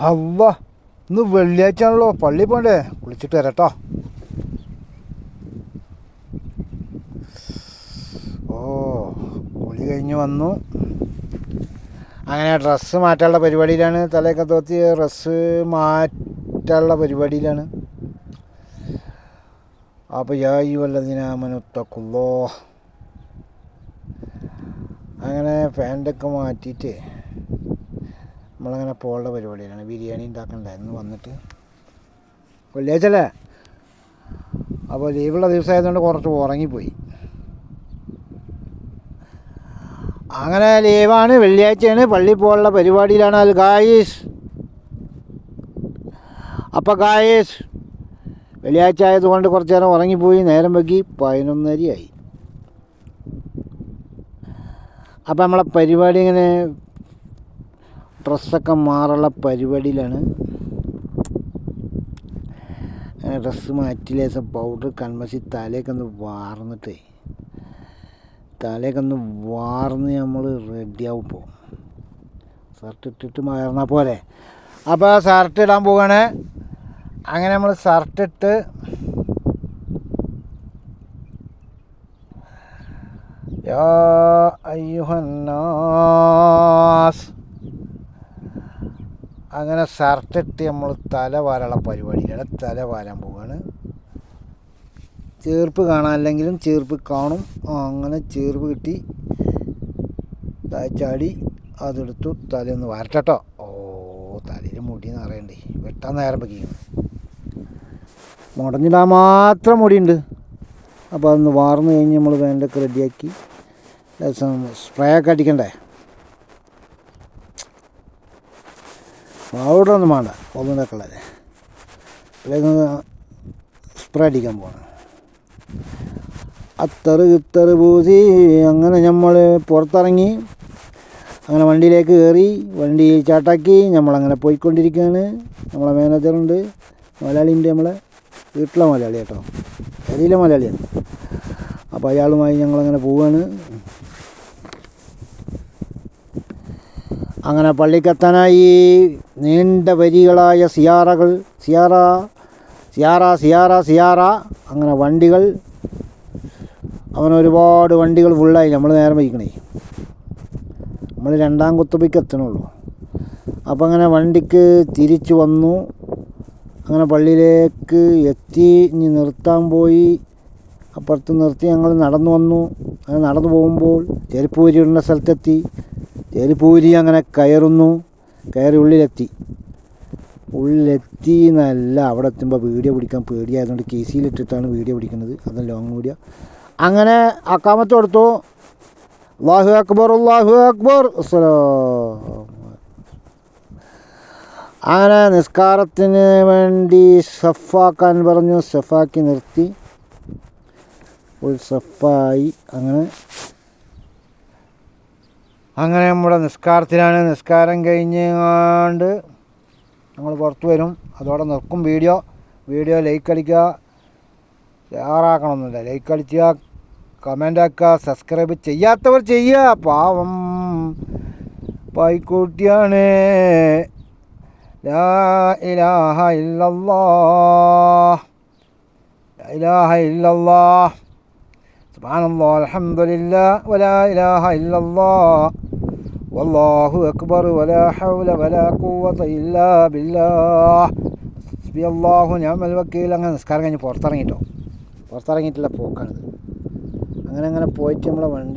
ഹവ്വ ഇന്ന് വെള്ളിയാഴ്ച ആണല്ലോ പള്ളി പോണ്ടേ? കുളിച്ചിട്ട് വരട്ടോ. ഓ കുളി കഴിഞ്ഞ് വന്നു. അങ്ങനെ ഡ്രസ്സ് മാറ്റാനുള്ള പരിപാടിയിലാണ്. തലയൊക്കെ തോത്തി ഡ്രസ്സ് മാറ്റാനുള്ള പരിപാടിയിലാണ്. അപ്പോൾ യായി വല്ലതിനാമനുത്തക്കുള്ളോ അങ്ങനെ പാന്റൊക്കെ മാറ്റിയിട്ട് നമ്മളങ്ങനെ പോകാനുള്ള പരിപാടിയിലാണ്. ബിരിയാണി ഉണ്ടാക്കണ്ടായിരുന്നു വന്നിട്ട് വെള്ളിയാഴ്ചല്ലേ അപ്പോൾ ലീവുള്ള ദിവസമായതുകൊണ്ട് കുറച്ച് ഉറങ്ങിപ്പോയി. അങ്ങനെ ലീവാണ്. വെള്ളിയാഴ്ചയാണ് പള്ളി പോകാനുള്ള പരിപാടിയിലാണ്. അത് ഗായീസ് അപ്പോൾ ഗായീസ് വെള്ളിയാഴ്ച ആയതുകൊണ്ട് കുറച്ച് നേരം ഉറങ്ങിപ്പോയി. നേരം വൈകി പതിനൊന്നരയായി. അപ്പോൾ നമ്മളെ പരിപാടി ഇങ്ങനെ ഡ്രസ്സൊക്കെ മാറുള്ള പരിപാടിയിലാണ്. ഡ്രസ്സ് മാറ്റി ലേശം പൗഡർ കൺമശി തലയൊക്കെ ഒന്ന് വാർന്നിട്ടേ. തലയൊക്കെ ഒന്ന് വാർന്ന് നമ്മൾ റെഡിയാവും ഇപ്പോൾ ഷർട്ട് ഇട്ടിട്ട് മാറുന്നാൽ പോലെ അപ്പോൾ ഷർട്ട് ഇടാൻ പോവുകയാണ് അങ്ങനെ നമ്മൾ ഷർട്ട് ഇട്ട് യാ അയ്യുഹന്നാസ്. അങ്ങനെ സർട്ടിട്ട് നമ്മൾ തല വാരാനുള്ള പരിപാടിയിലാണ്. തല വാരാൻ പോവുകയാണ് ചേർപ്പ് കാണാനില്ലെങ്കിലും ചേർപ്പ് കാണും. അങ്ങനെ ചേർപ്പ് കിട്ടി. ചാടി അതെടുത്തു. തലയൊന്ന് വരട്ടോ ഓ തലയിൽ മുടി നിറയണ്ടേ. വെട്ടാൻ നേരം വെക്കുന്നു മുടഞ്ഞിടാൻ മാത്രം മുടിയുണ്ട്. അപ്പോൾ അതൊന്ന് വാർന്നു കഴിഞ്ഞ് നമ്മൾ വേണ്ടൊക്കെ റെഡിയാക്കി സ്പ്രേ ഒക്കെ അടിക്കണ്ടേ? പൗഡർ ഒന്നും വേണ്ട. ഒന്നുകൂടെ കളരെ അല്ലെങ്കിൽ സ്പ്രേ അടിക്കാൻ പോകണം അത്തറ് ഇത്തറ് പൂസി അങ്ങനെ നമ്മൾ പുറത്തിറങ്ങി അങ്ങനെ വണ്ടിയിലേക്ക് കയറി വണ്ടി ചാട്ടാക്കി നമ്മളങ്ങനെ പോയിക്കൊണ്ടിരിക്കുകയാണ്. നമ്മളെ മാനേജറുണ്ട് മലയാളിയുണ്ട് നമ്മളെ വീട്ടിലെ മലയാളി കേട്ടോ. പെരിയിലെ മലയാളിയാണ്. അപ്പോൾ അയാളുമായി ഞങ്ങളങ്ങനെ പോവുകയാണ് അങ്ങനെ പള്ളിക്കെത്താനായി നീണ്ട വരികളായ സിയാറകൾ സിയാറ സിയാറ സിയാറ സിയാറ അങ്ങനെ വണ്ടികൾ. അങ്ങനെ ഒരുപാട് വണ്ടികൾ ഫുള്ളായി നമ്മൾ നേരം വഹിക്കണേ നമ്മൾ രണ്ടാം കുത്തുബയ്ക്ക് എത്തണുള്ളൂ. അപ്പം അങ്ങനെ വണ്ടിക്ക് തിരിച്ചു വന്നു. അങ്ങനെ പള്ളിയിലേക്ക് എത്തി ഇനി നിർത്താൻ പോയി. അപ്പുറത്ത് നിർത്തി ഞങ്ങൾ നടന്നു വന്നു. അങ്ങനെ നടന്നു പോകുമ്പോൾ ചെരുപ്പ് ഇടുന്ന സ്ഥലത്തെത്തി. ചെരുപ്പൂരി അങ്ങനെ കയറുന്നു. കയറി ഉള്ളിലെത്തി. ഉള്ളിലെത്തി എന്നല്ല അവിടെ എത്തുമ്പോൾ വീഡിയോ പിടിക്കാൻ പേടിയായതുകൊണ്ട് കേസിയിലിട്ടിട്ടാണ് വീഡിയോ പിടിക്കുന്നത്. അത് ലോങ് വീഡിയോ അങ്ങനെ അക്കാമത്ത് കൊടുത്തു. അള്ളാഹു അക്ബർ അള്ളാഹു അക്ബർ. അങ്ങനെ നിസ്കാരത്തിന് വേണ്ടി സഫാക്കാൻ പറഞ്ഞു. സഫാക്കി നിർത്തി. ഒരു സഫായി. അങ്ങനെ അങ്ങനെ നമ്മുടെ നിസ്കാരത്തിലാണ് നിസ്കാരം കഴിഞ്ഞാണ്ട് നമ്മൾ പുറത്ത് വരും. അതോടെ നിർക്കും വീഡിയോ. വീഡിയോ ലൈക്ക് അടിക്കുക. ഷെയറാക്കണമെന്നില്ല ലൈക്ക് അടിക്കുക കമന്റ് ആക്കുക സബ്സ്ക്രൈബ് ചെയ്യാത്തവർ ചെയ്യുക. പാവം പായിക്കൂട്ടിയാണ് ഇലാഹ ഇല്ലല്ലാഹ്. ഇലാഹ ഇല്ലല്ലാഹ്. സുബ്ഹാനല്ലാഹ് അൽഹംദുലില്ലാ വലാ ഇലാഹ ഇല്ലല്ലാഹ്. വല്ലാഹു അക്ബർ വലാ ഹൗല വലാ ഖുവത ഇല്ലാ ബില്ലാഹ്. ഹസ്ബി അല്ലാഹു നിഅമൽ വക്കീൽ. അങ്ങനെ നിസ്കാരം കഴിഞ്ഞ് പുറത്തിറങ്ങിട്ടോ. പുറത്തിറങ്ങിയിട്ടുള്ള പോക്കാണിത്. അങ്ങനെ അങ്ങനെ പോയിട്ട് നമ്മളെ വണ്ടി